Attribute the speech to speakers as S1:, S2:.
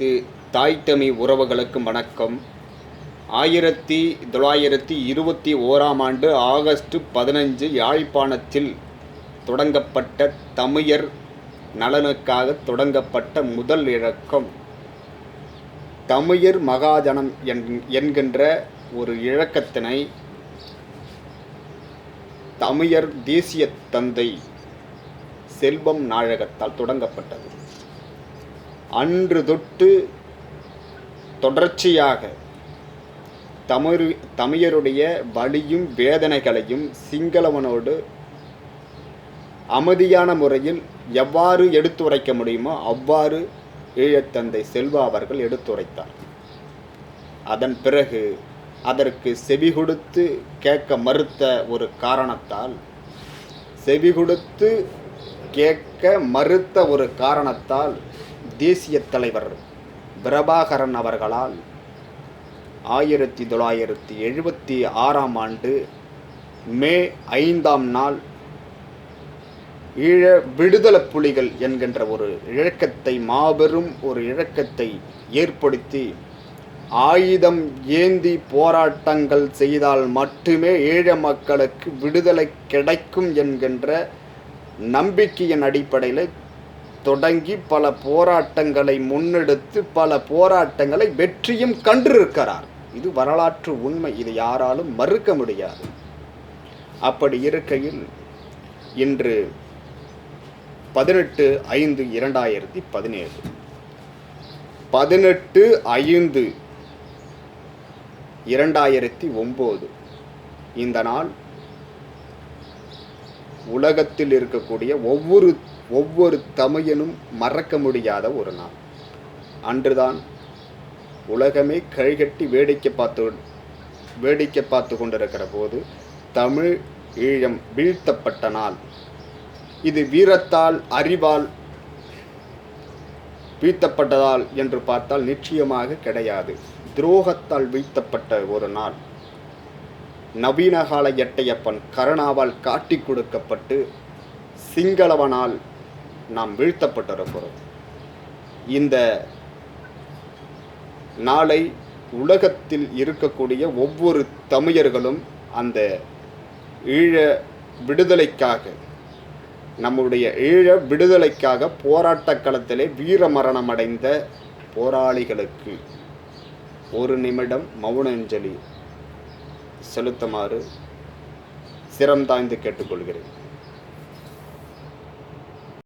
S1: அனைத்து தாய் தமிழ் உறவுகளுக்கும் வணக்கம். ஆயிரத்தி தொள்ளாயிரத்தி இருபத்தி ஓராம் ஆண்டு ஆகஸ்ட் பதினஞ்சு யாழ்ப்பாணத்தில் தொடங்கப்பட்ட தமிழர் நலனுக்காக தொடங்கப்பட்ட முதல் இழக்கம் தமிழர் மகாஜனம் என்- என்கின்ற ஒரு இழக்கத்தினை தமிழர் தேசிய தந்தை செல்வம் நாழகத்தால் தொடங்கப்பட்டது. அன்று தொட்டு தொடர்ச்சியாக தமிழ் தமிழருடைய வலியும் வேதனைகளையும் சிங்களவனோடு அமைதியான முறையில் எவ்வாறு எடுத்துரைக்க முடியுமோ அவ்வாறு ஈழத்தந்தை செல்வா அவர்கள் எடுத்துரைத்தார். அதன் பிறகு அதற்கு செவி கொடுத்து கேட்க மறுத்த ஒரு காரணத்தால் செவி கொடுத்து கேட்க மறுத்த ஒரு காரணத்தால் தேசிய தலைவர் பிரபாகரன் அவர்களால் ஆயிரத்தி தொள்ளாயிரத்தி எழுபத்தி ஆறாம் ஆண்டு மே ஐந்தாம் நாள் ஈழ விடுதலை புலிகள் என்கின்ற ஒரு இழக்கத்தை மாபெரும் ஒரு இழக்கத்தை ஏற்படுத்தி ஆயுதம் ஏந்தி போராட்டங்கள் செய்தால் மட்டுமே ஈழ மக்களுக்கு விடுதலை கிடைக்கும் என்கின்ற நம்பிக்கையின் அடிப்படையில் தொடங்கி பல போராட்டங்களை முன்னெடுத்து பல போராட்டங்களை வெற்றியும் கண்டிருக்கிறார். இது வரலாற்று உண்மை. இது யாராலும் மறுக்க முடியாது. அப்படி இருக்கையில் இன்று பதினெட்டு ஐந்து இரண்டாயிரத்தி பதினேழு. பதினெட்டு ஐந்து இரண்டாயிரத்தி ஒம்பது. இந்த நாள் உலகத்தில் இருக்கக்கூடிய ஒவ்வொரு ஒவ்வொரு தமையனும் மறக்க முடியாத ஒரு நாள். அன்றுதான் உலகமே கழிகட்டி வேடிக்கை பார்த்து வேடிக்கை பார்த்து கொண்டிருக்கிற போது தமிழ் ஈழம் வீழ்த்தப்பட்ட நாள். இது வீரத்தால் அறிவால் வீழ்த்தப்பட்டதால் என்று பார்த்தால் நிச்சயமாக கிடையாது. துரோகத்தால் வீழ்த்தப்பட்ட ஒரு நாள். நவீனகால எட்டையப்பன் கருணாவால் காட்டி கொடுக்கப்பட்டு சிங்களவனால் நாம் வீழ்த்தப்பட்டிருக்கிறோம் இந்த நாளை உலகத்தில் இருக்கக்கூடிய ஒவ்வொரு தமிழர்களும் அந்த ஈழ விடுதலைக்காக நம்முடைய ஈழ விடுதலைக்காக போராட்டக் களத்திலே வீரமரணம் அடைந்த போராளிகளுக்கு ஒரு நிமிடம் மௌன அஞ்சலி செலுத்துமாறு சிரம் தாய்ந்து கேட்டுக்கொள்கிறேன்.